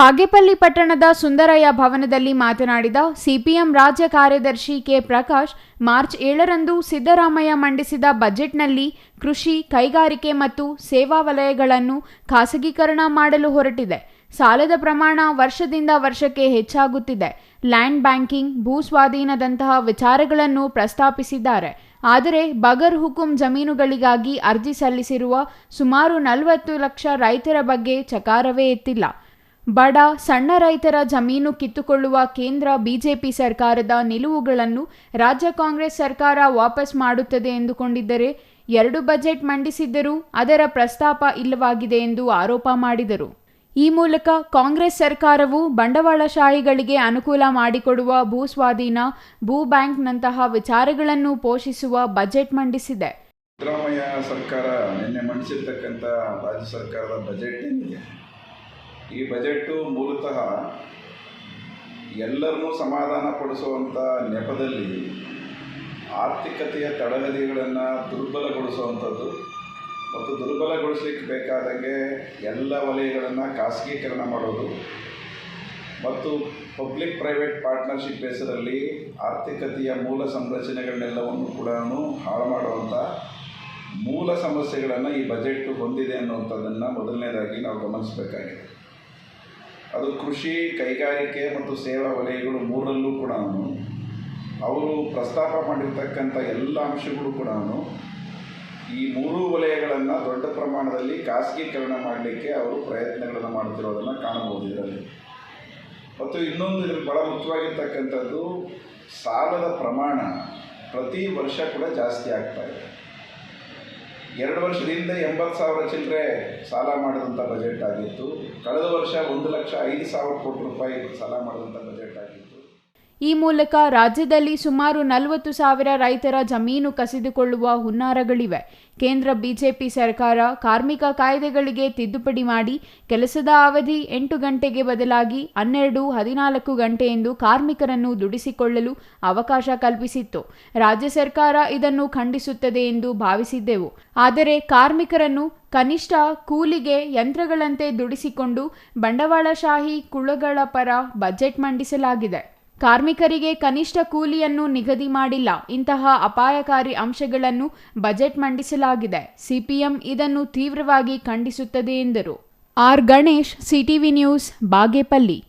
ಬಾಗೇಪಲ್ಲಿ ಪಟ್ಟಣದ ಸುಂದರಯ್ಯ ಭವನದಲ್ಲಿ ಮಾತನಾಡಿದ ಸಿಪಿಎಂ ರಾಜ್ಯ ಕಾರ್ಯದರ್ಶಿ ಕೆ ಪ್ರಕಾಶ್, ಮಾರ್ಚ್ ಏಳರಂದು ಸಿದ್ದರಾಮಯ್ಯ ಮಂಡಿಸಿದ ಬಜೆಟ್ನಲ್ಲಿ ಕೃಷಿ, ಕೈಗಾರಿಕೆ ಮತ್ತು ಸೇವಾ ವಲಯಗಳನ್ನು ಖಾಸಗೀಕರಣ ಮಾಡಲು ಹೊರಟಿದೆ. ಸಾಲದ ಪ್ರಮಾಣ ವರ್ಷದಿಂದ ವರ್ಷಕ್ಕೆ ಹೆಚ್ಚಾಗುತ್ತಿದೆ. ಲ್ಯಾಂಡ್ ಬ್ಯಾಂಕಿಂಗ್ ಭೂ ಸ್ವಾಧೀನದಂತಹ ವಿಚಾರಗಳನ್ನು ಪ್ರಸ್ತಾಪಿಸಿದ್ದಾರೆ. ಆದರೆ ಬಗರ್ ಹುಕುಂ ಜಮೀನುಗಳಿಗಾಗಿ ಅರ್ಜಿ ಸಲ್ಲಿಸಿರುವ ಸುಮಾರು ನಲವತ್ತು ಲಕ್ಷ ರೈತರ ಬಗ್ಗೆ ಚಕಾರವೇ ಎತ್ತಿಲ್ಲ. ಬಡ, ಸಣ್ಣ ರೈತರ ಜಮೀನು ಕಿತ್ತುಕೊಳ್ಳುವ ಕೇಂದ್ರ ಬಿಜೆಪಿ ಸರ್ಕಾರದ ನಿಲುವುಗಳನ್ನು ರಾಜ್ಯ ಕಾಂಗ್ರೆಸ್ ಸರ್ಕಾರ ವಾಪಸ್ ಮಾಡುತ್ತದೆ ಎಂದುಕೊಂಡಿದ್ದರೆ ಎರಡು ಬಜೆಟ್ ಮಂಡಿಸಿದ್ದರೂ ಅದರ ಪ್ರಸ್ತಾಪ ಇಲ್ಲವಾಗಿದೆ ಎಂದು ಆರೋಪ ಮಾಡಿದರು. ಈ ಮೂಲಕ ಕಾಂಗ್ರೆಸ್ ಸರ್ಕಾರವು ಬಂಡವಾಳಶಾಹಿಗಳಿಗೆ ಅನುಕೂಲ ಮಾಡಿಕೊಡುವ ಭೂ ಸ್ವಾಧೀನ ಭೂ ಬ್ಯಾಂಕ್ನಂತಹ ವಿಚಾರಗಳನ್ನು ಪೋಷಿಸುವ ಬಜೆಟ್ ಮಂಡಿಸಿದೆ. ಸಿದ್ದರಾಮಯ್ಯ ಸರ್ಕಾರ ನಿನ್ನೆ ಮಂಡಿಸಿರ್ತಕ್ಕಂಥ ರಾಜ್ಯ ಸರ್ಕಾರದ ಬಜೆಟ್ ಏನಿದೆ? ಈ ಬಜೆಟ್ಟು ಮೂಲತಃ ಎಲ್ಲರನ್ನೂ ಸಮಾಧಾನ ಪಡಿಸುವಂಥ ನೆಪದಲ್ಲಿ ಆರ್ಥಿಕತೆಯ ತಡಗದಿಗಳನ್ನು ದುರ್ಬಲಗೊಳಿಸುವಂಥದ್ದು ಮತ್ತು ದುರ್ಬಲಗೊಳಿಸಲಿಕ್ಕೆ ಬೇಕಾದಂಗೆ ಎಲ್ಲ ವಲಯಗಳನ್ನು ಖಾಸಗೀಕರಣ ಮಾಡೋದು ಮತ್ತು ಪಬ್ಲಿಕ್ ಪ್ರೈವೇಟ್ ಪಾರ್ಟ್ನರ್ಶಿಪ್ ಹೆಸರಲ್ಲಿ ಆರ್ಥಿಕತೆಯ ಮೂಲ ಸಂರಚನೆಗಳನ್ನೆಲ್ಲವನ್ನು ಕೂಡ ಹಾಳು ಮಾಡುವಂಥ ಮೂಲ ಸಮಸ್ಯೆಗಳನ್ನು ಈ ಬಜೆಟ್ ಹೊಂದಿದೆ ಅನ್ನುವಂಥದ್ದನ್ನು ಮೊದಲನೇದಾಗಿ ನಾವು ಗಮನಿಸಬೇಕಾಗಿದೆ. ಅದು ಕೃಷಿ, ಕೈಗಾರಿಕೆ ಮತ್ತು ಸೇವಾ ವಲಯಗಳು ಮೂರಲ್ಲೂ ಕೂಡ ಅವರು ಪ್ರಸ್ತಾಪ ಮಾಡಿರ್ತಕ್ಕಂಥ ಎಲ್ಲ ಅಂಶಗಳು ಕೂಡ ಈ ಮೂರೂ ವಲಯಗಳನ್ನು ದೊಡ್ಡ ಪ್ರಮಾಣದಲ್ಲಿ ಖಾಸಗೀಕರಣ ಮಾಡಲಿಕ್ಕೆ ಅವರು ಪ್ರಯತ್ನಗಳನ್ನು ಮಾಡುತ್ತಿರೋದನ್ನು ಕಾಣಬಹುದು ಇದರಲ್ಲಿ. ಮತ್ತು ಇನ್ನೊಂದು ಇದ್ರಲ್ಲಿ ಬಹಳ ಮುಖ್ಯವಾಗಿರ್ತಕ್ಕಂಥದ್ದು ಸಾಲದ ಪ್ರಮಾಣ ಪ್ರತಿ ವರ್ಷ ಕೂಡ ಜಾಸ್ತಿ ಆಗ್ತಾ ಇದೆ. ಎರಡು ವರ್ಷದಿಂದ ಎಂಬತ್ತು ಸಾವಿರ ಚಿಲ್ಲರೆ ಸಾಲ ಮಾಡಿದಂಥ ಬಜೆಟ್ ಆಗಿತ್ತು. ಕಳೆದ ವರ್ಷ ಒಂದು ಲಕ್ಷ ಐದು ಸಾವಿರ ಕೋಟಿ ರೂಪಾಯಿ ಸಾಲ ಮಾಡಿದಂಥ ಬಜೆಟ್ ಈ ಮೂಲಕ ರಾಜ್ಯದಲ್ಲಿ ಸುಮಾರು ನಲವತ್ತು ಸಾವಿರ ರೈತರ ಜಮೀನು ಕಸಿದುಕೊಳ್ಳುವ ಹುನ್ನಾರಗಳಿವೆ. ಕೇಂದ್ರ ಬಿಜೆಪಿ ಸರ್ಕಾರ ಕಾರ್ಮಿಕ ಕಾಯ್ದೆಗಳಿಗೆ ತಿದ್ದುಪಡಿ ಮಾಡಿ ಕೆಲಸದ ಅವಧಿ ಎಂಟು ಗಂಟೆಗೆ ಬದಲಾಗಿ ಹನ್ನೆರಡು, ಹದಿನಾಲ್ಕು ಗಂಟೆ ಎಂದು ಕಾರ್ಮಿಕರನ್ನು ದುಡಿಸಿಕೊಳ್ಳಲು ಅವಕಾಶ ಕಲ್ಪಿಸಿತ್ತು. ರಾಜ್ಯ ಸರ್ಕಾರ ಇದನ್ನು ಖಂಡಿಸುತ್ತದೆ ಎಂದು ಭಾವಿಸಿದ್ದೆವು. ಆದರೆ ಕಾರ್ಮಿಕರನ್ನು ಕನಿಷ್ಠ ಕೂಲಿಗೆ ಯಂತ್ರಗಳಂತೆ ದುಡಿಸಿಕೊಂಡು ಬಂಡವಾಳಶಾಹಿ ಕುಳಗಳ ಪರ ಬಜೆಟ್ ಮಂಡಿಸಲಾಗಿದೆ. ಕಾರ್ಮಿಕರಿಗೆ ಕನಿಷ್ಠ ಕೂಲಿಯನ್ನು ನಿಗದಿ ಮಾಡಿಲ್ಲ. ಇಂತಹ ಅಪಾಯಕಾರಿ ಅಂಶಗಳನ್ನು ಬಜೆಟ್ ಮಂಡಿಸಲಾಗಿದೆ. ಸಿಪಿಎಂ ಇದನ್ನು ತೀವ್ರವಾಗಿ ಖಂಡಿಸುತ್ತದೆ ಎಂದರು. R Ganesh, CTV news, Bagepalli.